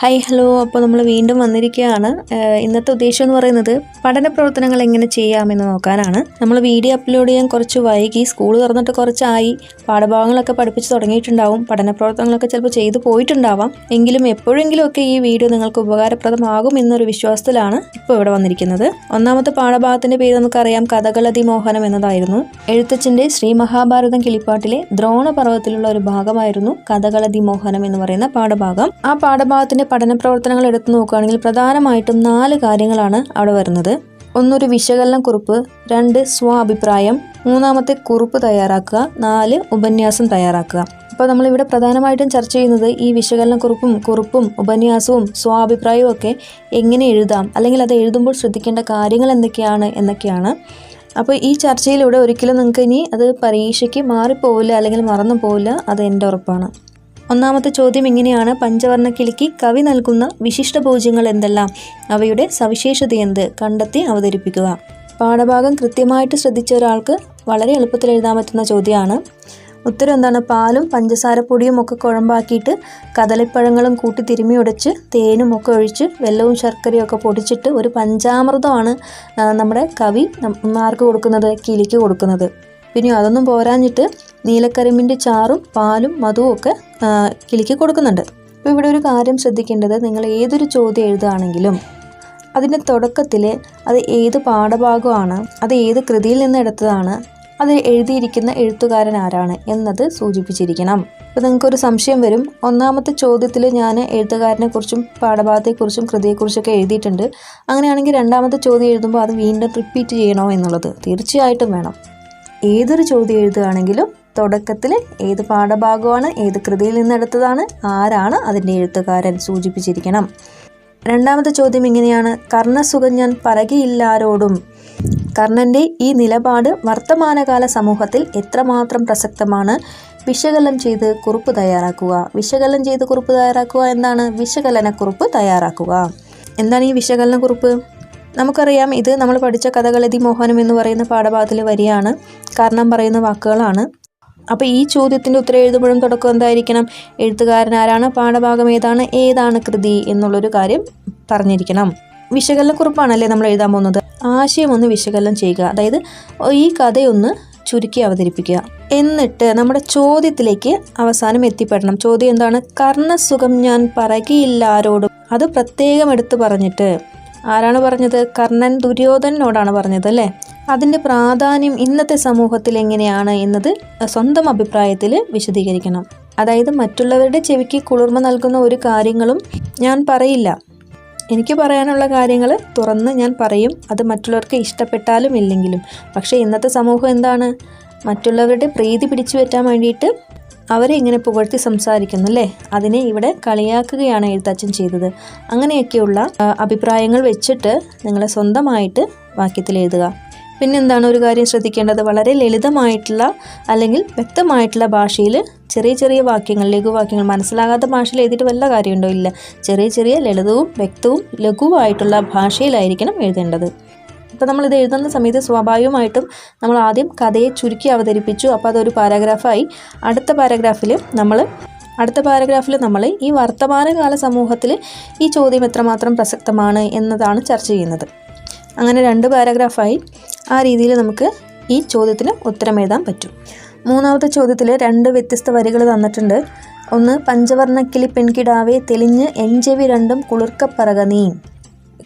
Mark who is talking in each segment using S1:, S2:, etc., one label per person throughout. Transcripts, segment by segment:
S1: Hi hello അപ്പോൾ നമ്മൾ വീണ്ടും വന്നിരിക്കുകയാണ്. ഇന്നത്തെ ഉദ്ദേശം എന്ന് പറയുന്നത് പഠന പ്രവർത്തനങ്ങൾ എങ്ങനെ ചെയ്യാമെന്ന് നോക്കാനാണ്. നമ്മൾ വീഡിയോ അപ്ലോഡ് ചെയ്യാൻ കുറച്ച് വൈകി സ്കൂൾ തുറന്നിട്ട് കുറച്ചായി പാഠഭാഗങ്ങളൊക്കെ പഠിപ്പിച്ച് തുടങ്ങിയിട്ടുണ്ടാവും. പഠന പ്രവർത്തനങ്ങളൊക്കെ ചിലപ്പോൾ ചെയ്തു പോയിട്ടുണ്ടാവാം. എങ്കിലും എപ്പോഴെങ്കിലും ഒക്കെ ഈ വീഡിയോ നിങ്ങൾക്ക് ഉപകാരപ്രദമാകും എന്നൊരു വിശ്വാസത്തിലാണ് ഇപ്പോൾ ഇവിടെ വന്നിരിക്കുന്നത്. ഒന്നാമത്തെ പാഠഭാഗത്തിന്റെ പേര് നമുക്കറിയാം കഥകളതി മോഹനം എന്നതായിരുന്നു. എഴുത്തച്ഛന്റെ ശ്രീ മഹാഭാരതം കിളിപ്പാട്ടിലെ ദ്രോണപർവത്തിലുള്ള ഒരു ഭാഗമായിരുന്നു കഥകളതി മോഹനം എന്ന് പറയുന്ന പാഠഭാഗം. ആ പാഠഭാഗത്തിന്റെ പഠന പ്രവർത്തനങ്ങൾ എടുത്തു നോക്കുകയാണെങ്കിൽ പ്രധാനമായിട്ടും നാല് കാര്യങ്ങളാണ് അവിടെ വരുന്നത്. ഒന്നൊരു വിശകലന കുറിപ്പ് രണ്ട് സ്വാഭിപ്രായം മൂന്നാമത്തെ കുറിപ്പ് തയ്യാറാക്കുക നാല് ഉപന്യാസം തയ്യാറാക്കുക. അപ്പോൾ നമ്മളിവിടെ പ്രധാനമായിട്ടും ചർച്ച ചെയ്യുന്നത് ഈ വിശകലന കുറിപ്പും കുറിപ്പും ഉപന്യാസവും സ്വാഭിപ്രായവും ഒക്കെ എങ്ങനെ എഴുതാം അല്ലെങ്കിൽ അത് എഴുതുമ്പോൾ ശ്രദ്ധിക്കേണ്ട കാര്യങ്ങൾ എന്തൊക്കെയാണ് എന്നൊക്കെയാണ്. അപ്പോൾ ഈ ചർച്ചയിലൂടെ ഒരിക്കലും നിങ്ങൾക്ക് ഇനി അത് പരീക്ഷയ്ക്ക് മാറിപ്പോവില്ല അല്ലെങ്കിൽ മറന്നു പോവില്ല അത് എന്റെ ഉറപ്പാണ്. ഒന്നാമത്തെ ചോദ്യം ഇങ്ങനെയാണ്. പഞ്ചവർണ കിളിക്ക് കവി നൽകുന്ന വിശിഷ്ട പൂജ്യങ്ങൾ എന്തെല്ലാം? അവയുടെ സവിശേഷത എന്ത്? കണ്ടെത്തി അവതരിപ്പിക്കുക. പാഠഭാഗം കൃത്യമായിട്ട് ശ്രദ്ധിച്ച ഒരാൾക്ക് വളരെ എളുപ്പത്തിൽ എഴുതാൻ പറ്റുന്ന ചോദ്യമാണ്. ഉത്തരം എന്താണ്? പാലും പഞ്ചസാരപ്പൊടിയും ഒക്കെ കുഴമ്പാക്കിയിട്ട് കദളിപ്പഴങ്ങളും കൂട്ടി തിരുമ്മി ഉടച്ച് തേനും ഒക്കെ ഒഴിച്ച് വെല്ലവും ശർക്കരയും ഒക്കെ പൊടിച്ചിട്ട് ഒരു പഞ്ചാമൃതമാണ് നമ്മുടെ കവി ആർക്ക് കൊടുക്കുന്നത്? കിളിക്ക് കൊടുക്കുന്നത്. പിന്നെ അതൊന്നും പോരാഞ്ഞിട്ട് നീലക്കരിമ്പിന്റെ ചാറും പാലും മധുവും ഒക്കെ കിളിക്ക് കൊടുക്കുന്നുണ്ട്. അപ്പോൾ ഇവിടെ ഒരു കാര്യം ശ്രദ്ധിക്കേണ്ടത് നിങ്ങൾ ഏതൊരു ചോദ്യം എഴുതുകയാണെങ്കിലും അതിന്റെ തുടക്കത്തിൽ അത് ഏത് പാഠഭാഗമാണ് അത് ഏത് കൃതിയിൽ നിന്ന് എടുത്തതാണ് അത് എഴുതിയിരിക്കുന്ന എഴുത്തുകാരൻ ആരാണ് എന്നത് സൂചിപ്പിച്ചിരിക്കണം. ഇപ്പോൾ നിങ്ങൾക്കൊരു സംശയം വരും. ഒന്നാമത്തെ ചോദ്യത്തിൽ ഞാൻ എഴുത്തുകാരനെക്കുറിച്ചും പാഠഭാഗത്തെക്കുറിച്ചും കൃതിയെക്കുറിച്ചൊക്കെ എഴുതിയിട്ടുണ്ട്. അങ്ങനെയാണെങ്കിൽ രണ്ടാമത്തെ ചോദ്യം എഴുതുമ്പോൾ അത് വീണ്ടും റിപ്പീറ്റ് ചെയ്യണോ എന്നുള്ളത് തീർച്ചയായിട്ടും വേണം. ഏതൊരു ചോദ്യം എഴുതുകയാണെങ്കിലും തുടക്കത്തിൽ ഏത് പാഠഭാഗമാണ് ഏത് കൃതിയിൽ നിന്നെടുത്തതാണ് ആരാണ് അതിന്റെ എഴുത്തുകാരൻ സൂചിപ്പിച്ചിരിക്കണം. രണ്ടാമത്തെ ചോദ്യം ഇങ്ങനെയാണ്. കർണസുഖം ഞാൻ പറകിയില്ലാരോടും കർണന്റെ ഈ നിലപാട് വർത്തമാനകാല സമൂഹത്തിൽ എത്രമാത്രം പ്രസക്തമാണ്? വിശകലനം ചെയ്ത് കുറിപ്പ് തയ്യാറാക്കുക. വിശകലനം ചെയ്ത് കുറിപ്പ് തയ്യാറാക്കുക എന്താണ്? വിശകലനക്കുറിപ്പ് തയ്യാറാക്കുക. എന്താണ് ഈ വിശകലനക്കുറിപ്പ്? നമുക്കറിയാം ഇത് നമ്മൾ പഠിച്ച കഥകളതി മോഹനം എന്ന് പറയുന്ന പാഠഭാഗത്തിൽ വരികയാണ്. കാരണം പറയുന്ന വാക്കുകളാണ്. അപ്പോൾ ഈ ചോദ്യത്തിന്റെ ഉത്തരം എഴുതുമ്പോഴും തുടക്കം എന്തായിരിക്കണം? എഴുത്തുകാരൻ ആരാണ്? പാഠഭാഗം ഏതാണ്? ഏതാണ് കൃതി എന്നുള്ളൊരു കാര്യം പറഞ്ഞിരിക്കണം. വിശകലനക്കുറിപ്പാണല്ലേ നമ്മൾ എഴുതാൻ പോകുന്നത്. ആശയം ഒന്ന് വിശകലനം ചെയ്യുക. അതായത് ഈ കഥയൊന്ന് ചുരുക്കി അവതരിപ്പിക്കുക. എന്നിട്ട് നമ്മുടെ ചോദ്യത്തിലേക്ക് അവസാനം എത്തിപ്പെടണം. ചോദ്യം എന്താണ്? കർണസുഖം ഞാൻ പറകിയില്ലാരോടും അത് പ്രത്യേകം എടുത്തു പറഞ്ഞിട്ട് ആരാണ് പറഞ്ഞത്? കർണൻ ദുര്യോധനോടാണ് പറഞ്ഞത് അല്ലേ? അതിന്റെ പ്രാധാന്യം ഇന്നത്തെ സമൂഹത്തിൽ എങ്ങനെയാണ് എന്നത് സ്വന്തം അഭിപ്രായത്തിൽ വിശദീകരിക്കണം. അതായത് മറ്റുള്ളവരുടെ ചെവിക്ക് കുളിർമ നൽകുന്ന ഒരു കാര്യങ്ങളും ഞാൻ പറയില്ല. എനിക്ക് പറയാനുള്ള കാര്യങ്ങൾ തുറന്ന് ഞാൻ പറയും. അത് മറ്റുള്ളവർക്ക് ഇഷ്ടപ്പെട്ടാലും ഇല്ലെങ്കിലും. പക്ഷേ ഇന്നത്തെ സമൂഹം എന്താണ്? മറ്റുള്ളവരുടെ പ്രീതി പിടിച്ചു പറ്റാൻ വേണ്ടിയിട്ട് അവരെ ഇങ്ങനെ പുകഴ്ത്തി സംസാരിക്കുന്നു അല്ലേ? അതിനെ ഇവിടെ കളിയാക്കുകയാണ് എഴുത്തച്ഛൻ ചെയ്തത്. അങ്ങനെയൊക്കെയുള്ള അഭിപ്രായങ്ങൾ വെച്ചിട്ട് നിങ്ങളെ സ്വന്തമായിട്ട് വാക്യത്തിൽ എഴുതുക. പിന്നെന്താണ് ഒരു കാര്യം ശ്രദ്ധിക്കേണ്ടത്? വളരെ ലളിതമായിട്ടുള്ള അല്ലെങ്കിൽ വ്യക്തമായിട്ടുള്ള ഭാഷയിൽ ചെറിയ ചെറിയ വാക്യങ്ങൾ ലഘുവാക്യങ്ങൾ മനസ്സിലാകാത്ത ഭാഷയിൽ എഴുതിയിട്ട് വല്ല കാര്യമുണ്ടോ? ഇല്ല. ചെറിയ ചെറിയ ലളിതവും വ്യക്തവും ലഘുവായിട്ടുള്ള ഭാഷയിലായിരിക്കണം എഴുതേണ്ടത്. ഇപ്പോൾ നമ്മളിത് എഴുതുന്ന സമയത്ത് സ്വാഭാവികമായിട്ടും നമ്മൾ ആദ്യം കഥയെ ചുരുക്കി അവതരിപ്പിച്ചു. അപ്പോൾ അതൊരു പാരാഗ്രാഫായി. അടുത്ത പാരാഗ്രാഫിൽ നമ്മൾ അടുത്ത പാരഗ്രാഫിൽ നമ്മൾ ഈ വർത്തമാനകാല സമൂഹത്തിൽ ഈ ചോദ്യം എത്രമാത്രം പ്രസക്തമാണ് എന്നതാണ് ചർച്ച ചെയ്യുന്നത്. അങ്ങനെ രണ്ട് പാരഗ്രാഫായി ആ രീതിയിൽ നമുക്ക് ഈ ചോദ്യത്തിന് ഉത്തരം എഴുതാൻ പറ്റും. മൂന്നാമത്തെ ചോദ്യത്തിൽ രണ്ട് വ്യത്യസ്ത വരികൾ തന്നിട്ടുണ്ട്. ഒന്ന് പഞ്ചവർണക്കിളി പെൺകിടാവെ തെളിഞ്ഞ് എൻചെവി രണ്ടും കുളിർക്കപ്പറക നീ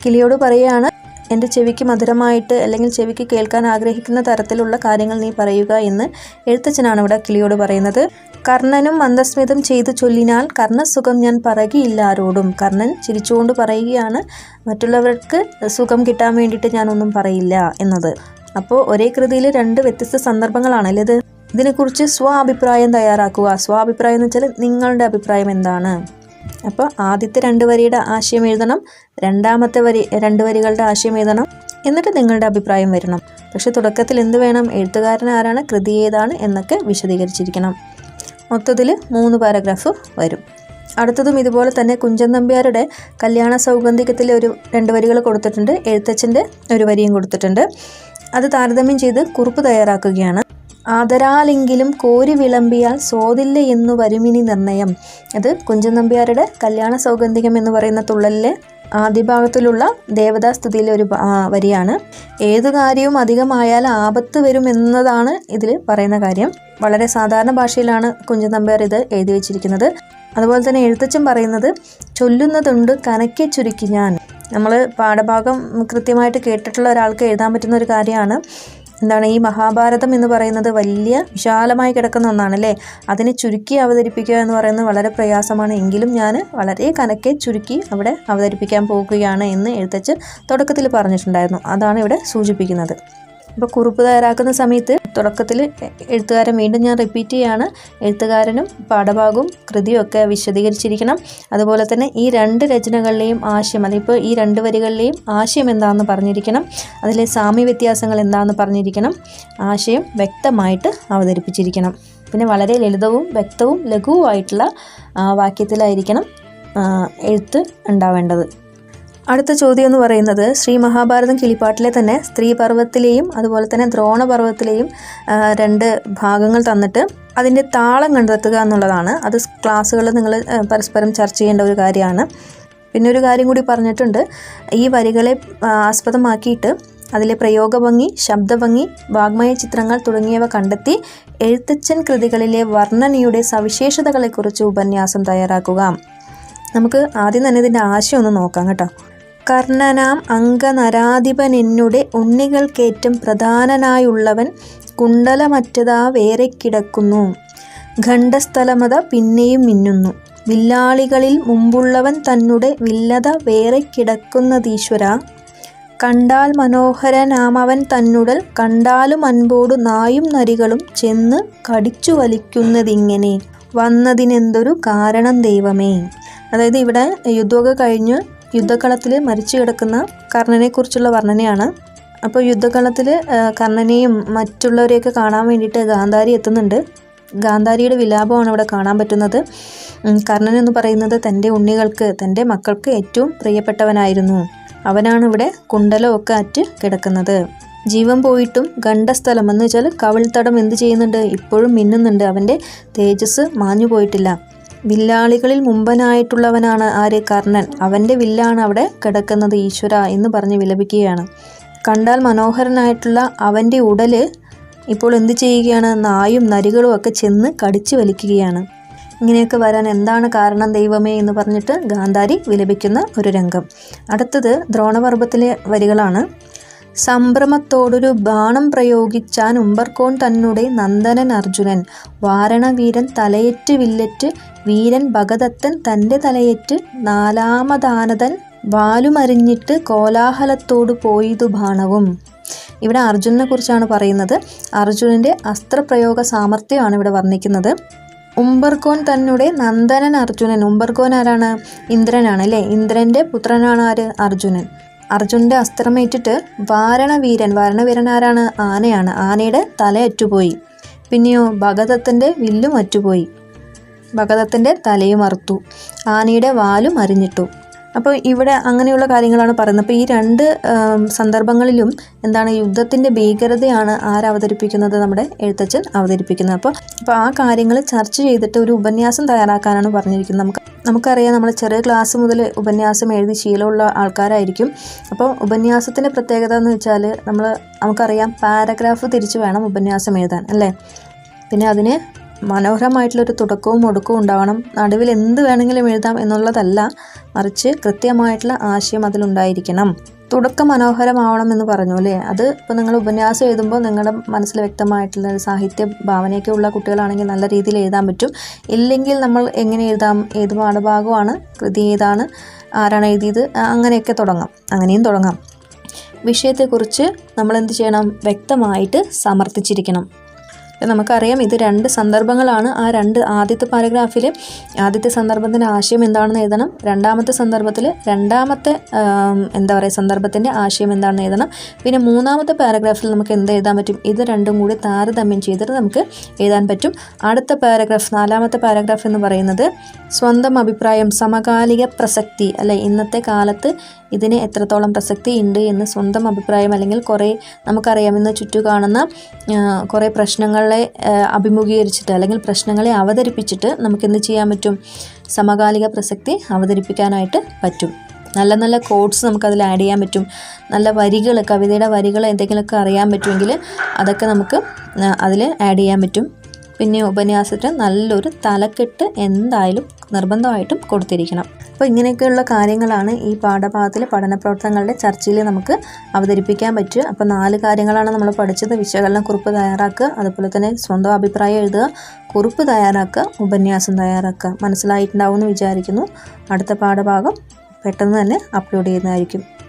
S1: കിളിയോട് പറയുകയാണ് എന്റെ ചെവിക്ക് മധുരമായിട്ട് അല്ലെങ്കിൽ ചെവിക്ക് കേൾക്കാൻ ആഗ്രഹിക്കുന്ന തരത്തിലുള്ള കാര്യങ്ങൾ നീ പറയുക എന്ന് എഴുത്തച്ഛനാണ് ഇവിടെ കിളിയോട് പറയുന്നത്. കർണനും മന്ദസ്മിതം ചെയ്തു ചൊല്ലിനാൽ കർണസുഖം ഞാൻ പറകിയില്ലാരോടും കർണൻ ചിരിച്ചുകൊണ്ട് പറയുകയാണ് മറ്റുള്ളവർക്ക് സുഖം കിട്ടാൻ വേണ്ടിയിട്ട് ഞാനൊന്നും പറയില്ല എന്നത്. അപ്പോൾ ഒരേ കൃതിയിൽ രണ്ട് വ്യത്യസ്ത സന്ദർഭങ്ങളാണല്ലേ ഇത്? ഇതിനെക്കുറിച്ച് സ്വാഭിപ്രായം തയ്യാറാക്കുക. സ്വ അഭിപ്രായം എന്ന് വെച്ചാൽ നിങ്ങളുടെ അഭിപ്രായം എന്താണ്? അപ്പോൾ ആദ്യത്തെ രണ്ട് വരിയുടെ ആശയം എഴുതണം രണ്ടാമത്തെ വരി രണ്ട് വരികളുടെ ആശയം എഴുതണം എന്നിട്ട് നിങ്ങളുടെ അഭിപ്രായം വരണം. പക്ഷെ തുടക്കത്തിൽ എന്ത് വേണം? എഴുത്തുകാരൻ ആരാണ്? കൃതി ഏതാണ്? എന്നൊക്കെ വിശദീകരിച്ചിരിക്കണം. മൊത്തത്തിൽ മൂന്ന് പാരഗ്രാഫ് വരും. അടുത്തതും ഇതുപോലെ തന്നെ കുഞ്ചൻ നമ്പ്യാരുടെ കല്യാണ സൗഗന്ധികത്തിലെ ഒരു രണ്ട് വരികൾ കൊടുത്തിട്ടുണ്ട്. എഴുത്തച്ഛന്റെ ഒരു വരിയും കൊടുത്തിട്ടുണ്ട്. അത് താരതമ്യം ചെയ്ത് കുറിപ്പ് തയ്യാറാക്കുകയാണ്. ആദരാലെങ്കിലും കോരി വിളമ്പിയാൽ സോതില്ല എന്നു വരുമിനി നിർണയം. അത് കുഞ്ചൻ നമ്പ്യാരുടെ കല്യാണ സൗഗന്ധികം എന്ന് പറയുന്ന തുള്ളലിലെ ആദ്യ ഭാഗത്തിലുള്ള ദേവതാസ്തുതിയിലെ ഒരു വരിയാണ്. ഏതു കാര്യവും അധികമായാൽ ആപത്ത് വരും എന്നതാണ് ഇതിൽ പറയുന്ന കാര്യം. വളരെ സാധാരണ ഭാഷയിലാണ് കുഞ്ചൻ നമ്പ്യാർ ഇത് എഴുതി വെച്ചിരിക്കുന്നത്. അതുപോലെ തന്നെ എഴുത്തച്ഛൻ പറയുന്നത് ചൊല്ലുന്നതുണ്ട് കനക്കെ ചുരുക്കി ഞാൻ. നമ്മൾ പാഠഭാഗം കൃത്യമായിട്ട് കേട്ടിട്ടുള്ള ഒരാൾക്ക് എഴുതാൻ പറ്റുന്ന ഒരു കാര്യമാണ്. എന്താണ് ഈ മഹാഭാരതം എന്ന് പറയുന്നത് വലിയ വിശാലമായി കിടക്കുന്ന ഒന്നാണ് അല്ലേ അതിനെ ചുരുക്കി അവതരിപ്പിക്കുക എന്ന് പറയുന്നത് വളരെ പ്രയാസമാണ്. എങ്കിലും ഞാൻ വളരെ കനക്കെ ചുരുക്കി അവിടെ അവതരിപ്പിക്കാൻ പോകുകയാണ് എന്ന് എഴുത്തച്ഛൻ തുടക്കത്തിൽ പറഞ്ഞിട്ടുണ്ടായിരുന്നു. അതാണ് ഇവിടെ സൂചിപ്പിക്കുന്നത്. ഇപ്പോൾ കുറിപ്പ് തയ്യാറാക്കുന്ന സമയത്ത് തുടക്കത്തിൽ എഴുത്തുകാരൻ വീണ്ടും ഞാൻ റിപ്പീറ്റ് ചെയ്യാണ്. എഴുത്തുകാരനും പാഠഭാഗവും കൃതിയും ഒക്കെ വിശദീകരിച്ചിരിക്കണം. അതുപോലെ തന്നെ ഈ രണ്ട് രചനകളിലെയും ആശയം അതിപ്പോൾ ഈ രണ്ട് വരികളിലെയും ആശയം എന്താണെന്ന് പറഞ്ഞിരിക്കണം. അതിലെ സാമ്യ വ്യത്യാസങ്ങൾ എന്താണെന്ന് പറഞ്ഞിരിക്കണം. ആശയം വ്യക്തമായിട്ട് അവതരിപ്പിച്ചിരിക്കണം. പിന്നെ വളരെ ലളിതവും വ്യക്തവും ലഘുവുമായിട്ടുള്ള വാക്യത്തിലായിരിക്കണം എഴുത്ത് ഉണ്ടാവേണ്ടത്. അടുത്ത ചോദ്യം എന്ന് പറയുന്നത് ശ്രീ മഹാഭാരതം കിളിപ്പാട്ടിലെ തന്നെ സ്ത്രീ പർവത്തിലെയും അതുപോലെ തന്നെ ദ്രോണപർവത്തിലെയും രണ്ട് ഭാഗങ്ങൾ തന്നിട്ട് അതിന്റെ താളം കണ്ടെത്തുക എന്നുള്ളതാണ്. അത് ക്ലാസ്സുകളിൽ നിങ്ങൾ പരസ്പരം ചർച്ച ചെയ്യേണ്ട ഒരു കാര്യമാണ്. പിന്നെ ഒരു കാര്യം കൂടി പറഞ്ഞിട്ടുണ്ട്. ഈ വരികളെ ആസ്പദമാക്കിയിട്ട് അതിലെ പ്രയോഗഭംഗി ശബ്ദഭംഗി വാഗ്മയ ചിത്രങ്ങൾ തുടങ്ങിയവ കണ്ടെത്തി എഴുത്തച്ഛൻ കൃതികളിലെ വർണനയുടെ സവിശേഷതകളെക്കുറിച്ച് ഉപന്യാസം തയ്യാറാക്കുക. നമുക്ക് ആദ്യം തന്നെ ഇതിന്റെ ആശയം ഒന്ന് നോക്കാം കേട്ടോ. കർണനാം അംഗനരാധിപനെന്നുടെ ഉണ്ണികൾക്കേറ്റം പ്രധാനനായുള്ളവൻ കുണ്ടലമറ്റതാ വേറെ കിടക്കുന്നു. ഖണ്ഡസ്ഥലമത പിന്നെയും മിന്നുന്നു. വില്ലാളികളിൽ മുമ്പുള്ളവൻ തന്നുടെ വില്ലത വേറെ കിടക്കുന്നതീശ്വര. കണ്ടാൽ മനോഹരനാമവൻ തന്നുടൽ കണ്ടാലും അൻപോടു നായും നരികളും ചെന്ന് കടിച്ചു വലിക്കുന്നതിങ്ങനെ. വന്നതിനെന്തൊരു കാരണം ദൈവമേ. അതായത് ഇവിടെ യുദ്ധമൊക്കെ കഴിഞ്ഞ് യുദ്ധക്കളത്തിൽ മരിച്ചു കിടക്കുന്ന കർണനെക്കുറിച്ചുള്ള വർണനയാണ്. അപ്പോൾ യുദ്ധക്കളത്തിൽ കർണനെയും മറ്റുള്ളവരെയൊക്കെ കാണാൻ വേണ്ടിയിട്ട് ഗാന്ധാരി എത്തുന്നുണ്ട്. ഗാന്ധാരിയുടെ വിലാപമാണ് ഇവിടെ കാണാൻ പറ്റുന്നത്. കർണൻ എന്ന് പറയുന്നത് തന്റെ ഉണ്ണികൾക്ക് തന്റെ മക്കൾക്ക് ഏറ്റവും പ്രിയപ്പെട്ടവനായിരുന്നു. അവനാണ് ഇവിടെ കുണ്ടലമൊക്കെ അറ്റ് കിടക്കുന്നത്. ജീവൻ പോയിട്ടും ഗണ്ഡസ്ഥലം എന്ന് വെച്ചാൽ കവിൾത്തടം എന്ത് ചെയ്യുന്നുണ്ട്? ഇപ്പോഴും മിന്നുന്നുണ്ട്. അവന്റെ തേജസ് മാഞ്ഞു പോയിട്ടില്ല വില്ലാളികളിൽ മുമ്പനായിട്ടുള്ളവനാണ് ആര്? കർണൻ. അവന്റെ വില്ലാണ് അവിടെ കിടക്കുന്നത് ഈശ്വര എന്ന് പറഞ്ഞ് വിലപിക്കുകയാണ്. കണ്ടാൽ മനോഹരനായിട്ടുള്ള അവന്റെ ഉടൽ ഇപ്പോൾ എന്ത് ചെയ്യുകയാണ്? നായും നരികളും ഒക്കെ ചെന്ന് കടിച്ചു വലിക്കുകയാണ്. ഇങ്ങനെയൊക്കെ വരാൻ എന്താണ് കാരണം ദൈവമേ എന്ന് പറഞ്ഞിട്ട് ഗാന്ധാരി വിലപിക്കുന്ന ഒരു രംഗം. അടുത്തത് ദ്രോണപർവത്തിലെ വരികളാണ്. സംഭ്രമത്തോടൊരു ബാണം പ്രയോഗിച്ചാൻ ഉമ്പർക്കോൺ തന്നുടെ നന്ദനൻ അർജുനൻ. വാരണവീരൻ തലയേറ്റ് വില്ലറ്റ് വീരൻ ഭഗദത്തൻ തന്റെ തലയേറ്റ് നാലാമതാനതൻ വാലുമറിഞ്ഞിട്ട് കോലാഹലത്തോടു പോയതു ബാണവും. ഇവിടെ അർജുനെ കുറിച്ചാണ് പറയുന്നത്. അർജുനന്റെ അസ്ത്രപ്രയോഗ സാമർഥ്യമാണ് ഇവിടെ വർണിക്കുന്നത്. ഉംബർകോൻ തന്നെ നന്ദനൻ അർജുനൻ. ഉംബർകോൻ ആരാണ്? ഇന്ദ്രനാണ് അല്ലേ? ഇന്ദ്രന്റെ പുത്രനാണ് ആര്? അർജുനൻ. അർജുനന്റെ അസ്ത്രമേറ്റിട്ട് വാരണവീരൻ വാരണവീരൻ ആരാണ് ആനയാണ്. ആനയുടെ തല അറ്റുപോയി. പിന്നെയോ ഭഗതത്തിന്റെ വില്ലും അറ്റുപോയി. ഭഗതത്തിന്റെ തലയും അറുത്തു. ആനയുടെ വാലും അരിഞ്ഞിട്ടു. അപ്പോൾ ഇവിടെ അങ്ങനെയുള്ള കാര്യങ്ങളാണ് പറയുന്നത്. അപ്പോൾ ഈ രണ്ട് സന്ദർഭങ്ങളിലും എന്താണ് യുദ്ധത്തിന്റെ ഭീകരതയാണ് ആരവതരിപ്പിക്കുന്നത് നമ്മുടെ എഴുത്തച്ഛൻ അവതരിപ്പിക്കുന്നത്. അപ്പോൾ അപ്പോൾ ആ കാര്യങ്ങൾ ചർച്ച ചെയ്തിട്ട് ഒരു ഉപന്യാസം തയ്യാറാക്കാനാണ് പറഞ്ഞിരിക്കുന്നത്. നമുക്ക് നമുക്കറിയാം നമ്മൾ ചെറിയ ക്ലാസ് മുതൽ ഉപന്യാസം എഴുതി ശീലമുള്ള ആൾക്കാരായിരിക്കും. അപ്പോൾ ഉപന്യാസത്തിന്റെ പ്രത്യേകത എന്ന് വെച്ചാൽ നമ്മൾ നമുക്കറിയാം പാരഗ്രാഫ് തിരിച്ച് വേണം ഉപന്യാസം എഴുതാൻ അല്ലേ? പിന്നെ അതിന് മനോഹരമായിട്ടുള്ളൊരു തുടക്കവും ഒടുക്കവും ഉണ്ടാവണം. നടുവിൽ എന്ത് വേണമെങ്കിലും എഴുതാം എന്നുള്ളതല്ല മറിച്ച് കൃത്യമായിട്ടുള്ള ആശയം അതിലുണ്ടായിരിക്കണം. തുടക്കം മനോഹരമാവണം എന്ന് പറഞ്ഞു അല്ലേ? അത് ഇപ്പോൾ നിങ്ങൾ ഉപന്യാസം എഴുതുമ്പോൾ നിങ്ങളുടെ മനസ്സിൽ വ്യക്തമായിട്ടുള്ള സാഹിത്യ ഭാവനയൊക്കെ ഉള്ള കുട്ടികളാണെങ്കിൽ നല്ല രീതിയിൽ എഴുതാൻ പറ്റും. ഇല്ലെങ്കിൽ നമ്മൾ എങ്ങനെ എഴുതാം? ഏത് പാഠഭാഗമാണ്? കൃതി ഏതാണ്? ആരാണ് എഴുതിയത്? അങ്ങനെയൊക്കെ തുടങ്ങാം. അങ്ങനെയും തുടങ്ങാം. വിഷയത്തെക്കുറിച്ച് നമ്മൾ എന്ത് ചെയ്യണം? വ്യക്തമായിട്ട് സമർത്ഥിച്ചിരിക്കണം. നമുക്കറിയാം. ഇത് രണ്ട് സന്ദർഭങ്ങളാണ്. ആ രണ്ട് ആദ്യത്തെ പാരഗ്രാഫിൽ ആദ്യത്തെ സന്ദർഭത്തിന്റെ ആശയം എന്താണെന്ന് എഴുതണം. രണ്ടാമത്തെ സന്ദർഭത്തിൽ രണ്ടാമത്തെ എന്താ പറയുക സന്ദർഭത്തിന്റെ ആശയം എന്താണെന്ന് എഴുതണം. പിന്നെ മൂന്നാമത്തെ പാരഗ്രാഫിൽ നമുക്ക് എന്ത് എഴുതാൻ പറ്റും? ഇത് രണ്ടും കൂടി താരതമ്യം ചെയ്തിട്ട് നമുക്ക് എഴുതാൻ പറ്റും. അടുത്ത പാരഗ്രാഫ് നാലാമത്തെ പാരഗ്രാഫ് എന്ന് പറയുന്നത് സ്വന്തം അഭിപ്രായം സമകാലിക പ്രസക്തി അല്ലെ ഇന്നത്തെ കാലത്ത് ഇതിന് എത്രത്തോളം പ്രസക്തി ഉണ്ട് എന്ന് സ്വന്തം അഭിപ്രായം അല്ലെങ്കിൽ കുറേ നമുക്കറിയാമെന്ന് ചുറ്റു കാണുന്ന കുറേ പ്രശ്നങ്ങളെ അഭിമുഖീകരിച്ചിട്ട് അല്ലെങ്കിൽ പ്രശ്നങ്ങളെ അവതരിപ്പിച്ചിട്ട് നമുക്ക് എന്ത് ചെയ്യാൻ പറ്റും? സമകാലിക പ്രസക്തി അവതരിപ്പിക്കാനായിട്ട് പറ്റും. നല്ല നല്ല കോഡ്സ് നമുക്കതിൽ ആഡ് ചെയ്യാൻ പറ്റും. നല്ല വരികൾ കവിതയുടെ വരികൾ എന്തെങ്കിലുമൊക്കെ അറിയാൻ പറ്റുമെങ്കിൽ അതൊക്കെ നമുക്ക് അതിൽ ആഡ് ചെയ്യാൻ പറ്റും. പിന്നെ ഉപന്യാസത്തിന് നല്ലൊരു തലക്കെട്ട് എന്തായാലും നിർബന്ധമായിട്ടും കൊടുത്തിരിക്കണം. അപ്പോൾ ഇങ്ങനെയൊക്കെയുള്ള കാര്യങ്ങളാണ് ഈ പാഠഭാഗത്തിലെ പഠന പ്രവർത്തനങ്ങളുടെ ചർച്ചയിൽ നമുക്ക് അവതരിപ്പിക്കാൻ പറ്റുക. അപ്പോൾ നാല് കാര്യങ്ങളാണ് നമ്മൾ പഠിച്ചത്. വിശകലന കുറിപ്പ് തയ്യാറാക്കുക അതുപോലെ തന്നെ സ്വന്തം അഭിപ്രായം എഴുതുക കുറിപ്പ് തയ്യാറാക്കുക ഉപന്യാസം തയ്യാറാക്കുക. മനസ്സിലായിട്ടുണ്ടാവുമെന്ന് വിചാരിക്കുന്നു. അടുത്ത പാഠഭാഗം പെട്ടെന്ന് തന്നെ അപ്ലോഡ് ചെയ്യുന്നതായിരിക്കും.